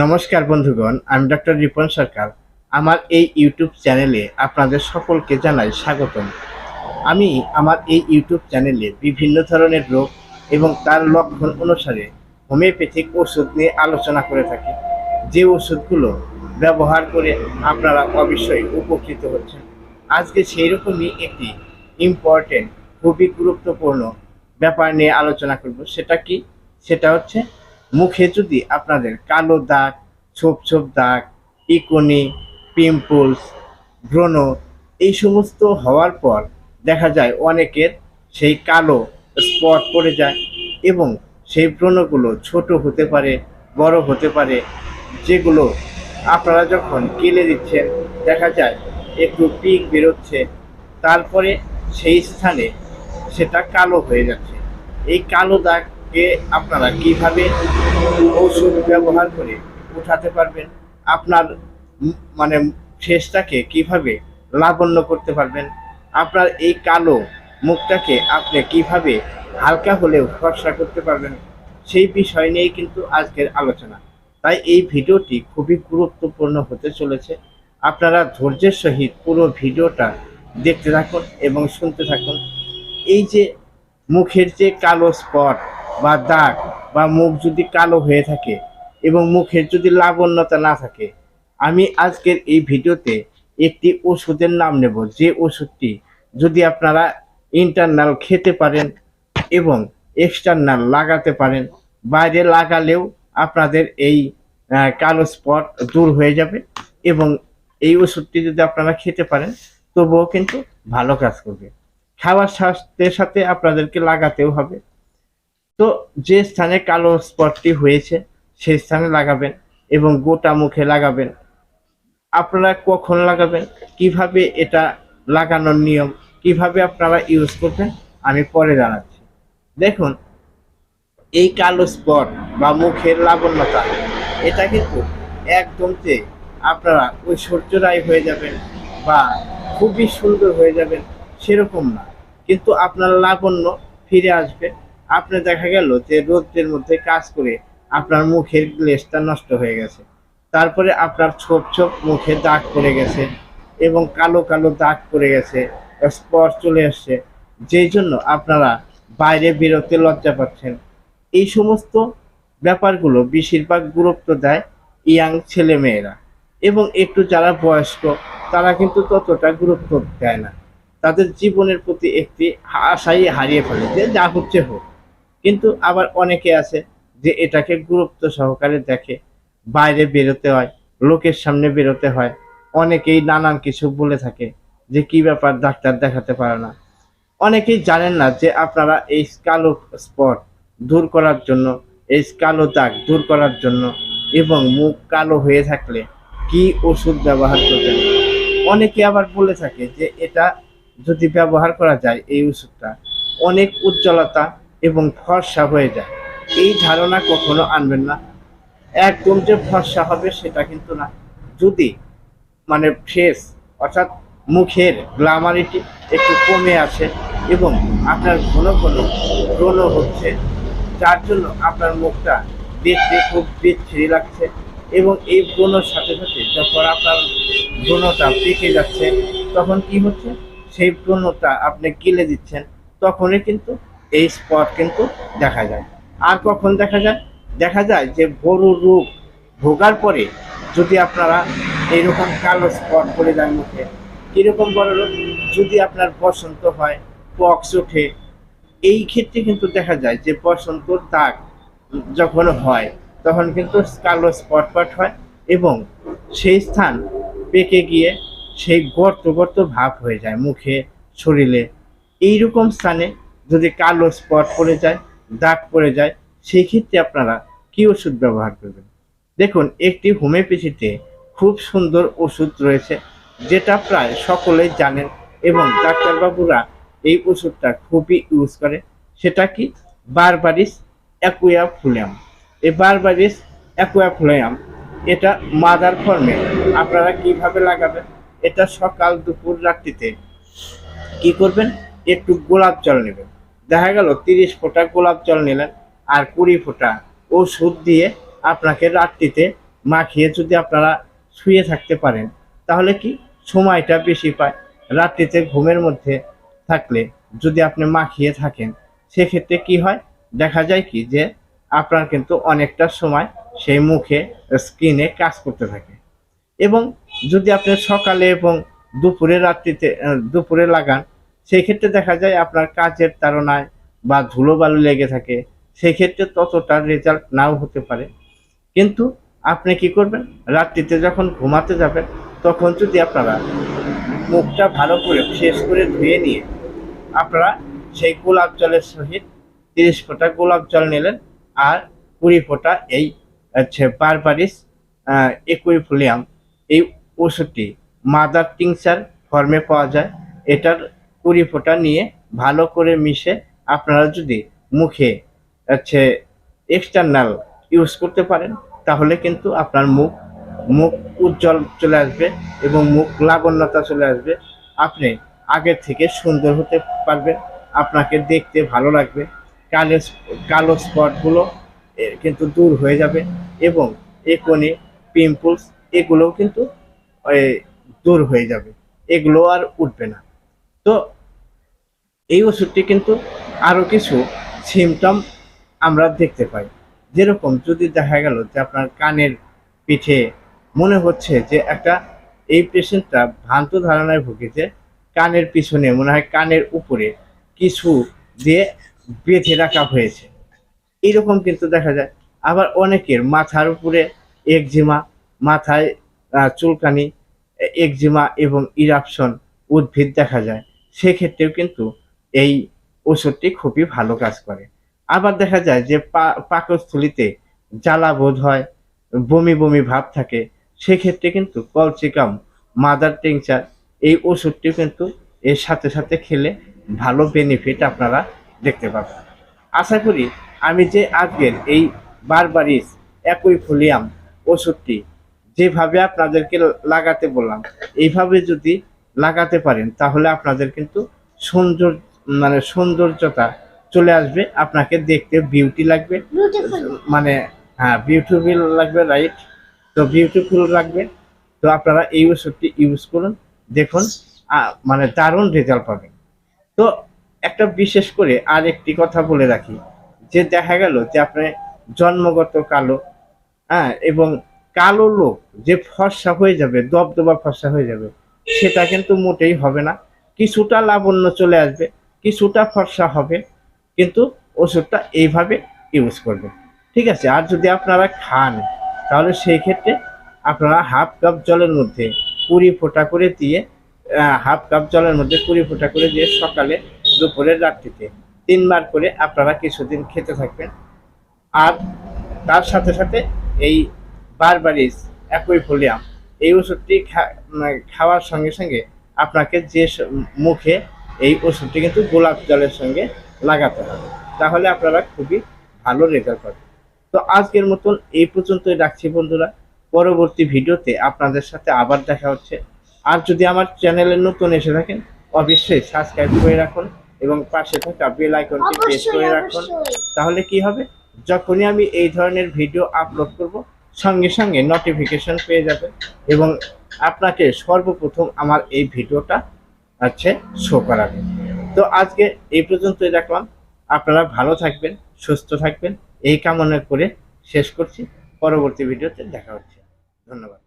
নমস্কার বন্ধুগণ, আমি ডক্টর রিপন সরকার। আমার এই ইউটিউব চ্যানেলে আপনাদের সকলকে জানাই স্বাগতম। আমি আমার এই ইউটিউব চ্যানেলে বিভিন্ন ধরনের রোগ এবং তার লক্ষণ অনুসারে হোমিওপ্যাথিক ওষুধ নিয়ে আলোচনা করে থাকি। যে ওষুধগুলো ব্যবহার করে আপনারা অবশ্যই উপকৃত হচ্ছেন। আজকে সেই রকমই একটি ইম্পর্টেন্ট খুবই গুরুত্বপূর্ণ ব্যাপার নিয়ে আলোচনা করব। সেটা কি? সেটা হচ্ছে মুখে যদি আপনাদের কালো দাগ, ছোপ ছোপ দাগ, ইকনি, পিম্পলস, ব্রণ এই সমস্ত হওয়ার পর দেখা যায় অনেকের সেই কালো স্পট পড়ে যায় এবং সেই ব্রণগুলো ছোট হতে পারে, বড় হতে পারে, যেগুলো আপনারা যখন কেলে দিচ্ছেন, দেখা যায় একটু পিক বেরোচ্ছে, তারপরে সেই স্থানে সেটা কালো হয়ে যাচ্ছে। এই কালো দাগকে আপনারা কীভাবে ওষুধ ব্যবহার করে উঠাতে পারবেন? আপনার মানে ফেসটাকে কীভাবে লাবণ্য করতে পারবেন? আপনার এই কালো মুখটাকে আপনি কীভাবে হালকা হলেও ফর্সা করতে পারবেন? সেই বিষয় নিয়েই কিন্তু আজকের আলোচনা। তাই এই ভিডিওটি খুবই গুরুত্বপূর্ণ হতে চলেছে। আপনারা ধৈর্যের সহিত পুরো ভিডিওটা দেখতে থাকুন এবং শুনতে থাকুন। এই যে মুখের যে কালো স্পট বা দাগ বা মুখ যদি কালো হয়ে থাকে এবং মুখের যদি লাবণ্যতা না থাকে, আমি আজকের এই ভিডিওতে একটি ওষুধের নাম নেব। যে ওষুধটি যদি আপনারা ইন্টারনাল খেতে পারেন এবং এক্সটার্নাল লাগাতে পারেন, বাইরে লাগালেও আপনাদের এই কালো স্পট দূর হয়ে যাবে এবং এই ওষুধটি যদি আপনারা খেতে পারেন, তবুও কিন্তু ভালো কাজ করবে। খাওয়ার সাথে সাথে আপনাদেরকে লাগাতেও হবে। তো যে স্থানে কালো স্পটটি হয়েছে, সেই স্থানে লাগাবেন এবং গোটা মুখে লাগাবেন। আপনারা কখন লাগাবেন? কীভাবে এটা লাগানোর নিয়ম? কীভাবে আপনারা ইউজ করবেন? আমি পরে জানাচ্ছি। দেখুন, এই কালো স্পট বা মুখের লাবণ্যতা, এটা কিন্তু একদম যে আপনারা ঐশ্বর্যরায় হয়ে যাবেন বা খুবই সুন্দর হয়ে যাবেন, সেরকম না। কিন্তু আপনার লাবণ্য ফিরে আসবে। আপনি দেখা গেল যে রোদ্রের মধ্যে কাজ করে আপনার মুখের গ্লেসটা নষ্ট হয়ে গেছে। তারপরে আপনার ছোপ ছোপ মুখে দাগ পড়ে গেছে এবং কালো কালো দাগ পড়ে গেছে স্পট চলে আসছে। যেই জন্য আপনারা বাইরে বেরোতে লজ্জা পাচ্ছেন। এই সমস্ত ব্যাপারগুলো বেশিরভাগ গুরুত্ব দেয় ইয়াং ছেলে মেয়েরা এবং একটু যারা বয়স্ক, তারা কিন্তু ততটা গুরুত্ব দেয় না। তাদের জীবনের প্রতি একটি আশাই হারিয়ে ফেলে যে যা হচ্ছে হোক। কিন্তু আবার অনেকে আছে যে এটাকে গুরুত্ব সহকারে দেখে, বাইরে বেরোতে হয়, লোকের সামনে বেরোতে হয়। অনেকেই নানান কিছু বলে থাকে যে কি ব্যাপার ডাক্তার দেখাতে পারে না। অনেকেই জানেন না যে আপনারা এই কালো স্পট দূর করার জন্য, এই কালো দাগ দূর করার জন্য এবং মুখ কালো হয়ে থাকলে কি ওষুধ ব্যবহার করবেন? অনেকে আবার বলে থাকে যে এটা যদি ব্যবহার করা যায় এই ওষুধটা, অনেক উজ্জ্বলতা এবং ফর্সা হয়ে যায়। এই ধারণা কখনো আনবেন না। একদম যে ফর্সা হবে সেটা কিন্তু না। যদি মানে ফেস অর্থাৎ মুখের গ্লামারিটি একটু কমে আসে এবং আপনার ঘন ঘন ব্রণ হচ্ছে, যার জন্য আপনার মুখটা দেখতে খুব বিচ্ছিরি লাগছে এবং এই ব্রণর সাথে সাথে যখন আপনার ব্রণটা পেকে যাচ্ছে, তখন কি হচ্ছে? সেই ব্রণটা আপনি গিলে দিচ্ছেন, তখনই কিন্তু এই স্পট কিন্তু দেখা যায়। আর কখন দেখা যায়? দেখা যায় যে গরুর রোগ ভোগার পরে যদি আপনারা এইরকম কালো স্পট পড়ে যায় মুখে, কীরকম বড় রোগ? যদি আপনার বসন্ত হয় পক্স ওঠে, এই ক্ষেত্রে কিন্তু দেখা যায় যে বসন্তর দাগ যখন হয়, তখন কিন্তু কালো স্পট পট হয় এবং সেই স্থান পেকে গিয়ে সেই গর্ত গর্ত ভাব হয়ে যায় মুখে, শরীরে। এইরকম স্থানে যদি কালো স্পট পড়ে যায়, দাগ পড়ে যায় সেই ক্ষেত্রে আপনারা কি ওষুধ ব্যবহার করবেন? দেখুন, একটি হোমিওপ্যাথিতে খুব সুন্দর ওষুধ রয়েছে, যেটা প্রায় সকলেই জানেন এবং ডাক্তারবাবুরা এই ওষুধটা খুবই ইউজ করে। সেটা কি? বারবারিস অ্যাকুয়া ফুলিয়াম এই বারবারিস অ্যাকুয়া ফুলিয়াম এটা মাদার ফর্মে আপনারা কীভাবে লাগাবেন? এটা সকাল দুপুর রাত্রিতে কি করবেন? একটু গোলাপ জল নেবেন। দেখা গেল তিরিশ ফোঁটা গোলাপ জল নিলেন আর কুড়ি ফোঁটা ওষুধ দিয়ে আপনাকে রাত্রিতে মাখিয়ে যদি আপনারা শুয়ে থাকতে পারেন, তাহলে কি সময়টা বেশি পায়? রাত্রিতে ঘুমের মধ্যে থাকলে যদি আপনি মাখিয়ে থাকেন, সেক্ষেত্রে কি হয়? দেখা যায় কি যে আপনার কিন্তু অনেকটা সময় সেই মুখে স্কিনে কাজ করতে থাকে। এবং যদি আপনি সকালে এবং দুপুরে রাত্রিতে দুপুরে লাগান সেই ক্ষেত্রে দেখা যায় আপনার কাজের তাড়নায় বা ধুলোবালু লেগে থাকে, সেই ক্ষেত্রে ততটা রেজাল্ট নাও হতে পারে। কিন্তু আপনি কি করবেন? রাত্রিতে যখন ঘুমাতে যাবেন, তখন যদি আপনারা মুখটা ভালো করে ফ্রেশ করে ধুয়ে নিয়ে আপনারা সেই গোলাপ জলের সহিত তিরিশ ফোঁটা গোলাপ জল নিলেন আর কুড়ি ফোঁটা এই হচ্ছে বারবারিস একুইফুলিয়াম এই ওষুধটি মাদার টিংসার ফর্মে পাওয়া যায়। এটার কুড়ি ফোঁটা নিয়ে ভালো করে মিশে আপনারা যদি মুখে হচ্ছে এক্সটার্নাল ইউজ করতে পারেন, তাহলে কিন্তু আপনার মুখ মুখ উজ্জ্বল চলে আসবে এবং মুখ লাবণ্যতা চলে আসবে। আপনি আগের থেকে সুন্দর হতে পারবেন, আপনাকে দেখতে ভালো লাগবে কালো কালো স্পটগুলো কিন্তু দূর হয়ে যাবে এবং একনে পিম্পলস এগুলোও কিন্তু দূর হয়ে যাবে। এগুলো আর উঠবে না। তো এই ওষুধটি কিন্তু আরও কিছু সিমটম আমরা দেখতে পাই। যেরকম যদি দেখা গেল যে আপনার কানের পিঠে মনে হচ্ছে যে একটা এই পেশেন্টটা ভ্রান্ত ধারণায় ভুগেছে, কানের পিছনে মনে হয় কানের উপরে কিছু দিয়ে বেঁধে রাখা হয়েছে। এইরকম কিন্তু দেখা যায়। আবার অনেকের মাথার উপরে একজিমা, মাথায় চুলকানি, একজিমা এবং ইরাপশন উদ্ভিদ দেখা যায়। সেক্ষেত্রেও কিন্তু এই ওষুধটি খুবই ভালো কাজ করে। আবার দেখা যায় যে পাকস্থলিতে জ্বালা বোধ হয়, বমি বমি ভাব থাকে, সেক্ষেত্রে কিন্তু কলচিকাম মাদার টিংচার এই ওষুধটি কিন্তু এর সাথে সাথে খেলে ভালো বেনিফিট আপনারা দেখতে পাবেন। আশা করি আমি যে আজকের এই বারবারিস একই ফোলিয়াম ওষুধটি যেভাবে আপনাদেরকে লাগাতে বললাম, এইভাবে যদি লাগাতে পারেন তাহলে আপনাদের কিন্তু সুন্দর মানে সৌন্দর্যতা চলে আসবে আপনাকে দেখতে বিউটি লাগবে মানে হ্যাঁ বিউটিফুল লাগবে রাইট তো বিউটিফুল লাগবে তো আপনারা এই ওষুধটি ইউজ করুন দেখুন মানে দারুণ রেজাল্ট পাবেন। তো একটা বিশেষ করে আর একটি কথা বলে রাখি যে দেখা গেল যে আপনি জন্মগত কালো হ্যাঁ এবং কালো লোক যে ফর্সা হয়ে যাবে দবদবা ফর্সা হয়ে যাবে সেটা কিন্তু মোটেই হবে না। কিছুটা লাবণ্য চলে আসবে, কিছুটা ফর্সা হবে, কিন্তু ওষুধটা এইভাবে ইউজ করবেন। ঠিক আছে, আর যদি আপনারা খান, তাহলে সেই ক্ষেত্রে আপনারা হাফ কাপ জলের মধ্যে কুড়ি ফোঁটা করে দিয়ে হাফ কাপ জলের মধ্যে কুড়ি ফোঁটা করে দিয়ে সকালে, দুপুরে, রাত্রিতে তিনবার করে আপনারা কিছুদিন খেতে থাকবেন। আর তার সাথে সাথে এই বারবারিস একই ভলিউম এই ওষুধটি খা- খাওয়ার সঙ্গে সঙ্গে আপনাকে যে মুখে এই ওষুধটি কিন্তু গোলাপ জলের সঙ্গে লাগাতে হবে। তাহলে আপনারা খুবই ভালো রেজাল্ট পাবেন। তো আজকের মতন এই পর্যন্তই রাখছি বন্ধুরা। পরবর্তী ভিডিওতে আপনাদের সাথে আবার দেখা হচ্ছে। আর যদি আমার চ্যানেলে নতুন এসে থাকেন অবশ্যই সাবস্ক্রাইব করে রাখুন এবং পাশে থাকা বেল আইকনটি প্রেস করে রাখুন। তাহলে কি হবে? যখনই আমি এই ধরনের ভিডিও আপলোড করব সঙ্গে সঙ্গে নোটিফিকেশন পেয়ে যাবেন এবং আপনাকে সর্বপ্রথম আমার এই ভিডিওটা হচ্ছে শো করাবে। তো আজকে এই পর্যন্তই দেখলাম আপনারা ভালো থাকবেন, সুস্থ থাকবেন। এই কামনা করে শেষ করছি। পরবর্তী ভিডিওতে দেখা হচ্ছে। ধন্যবাদ।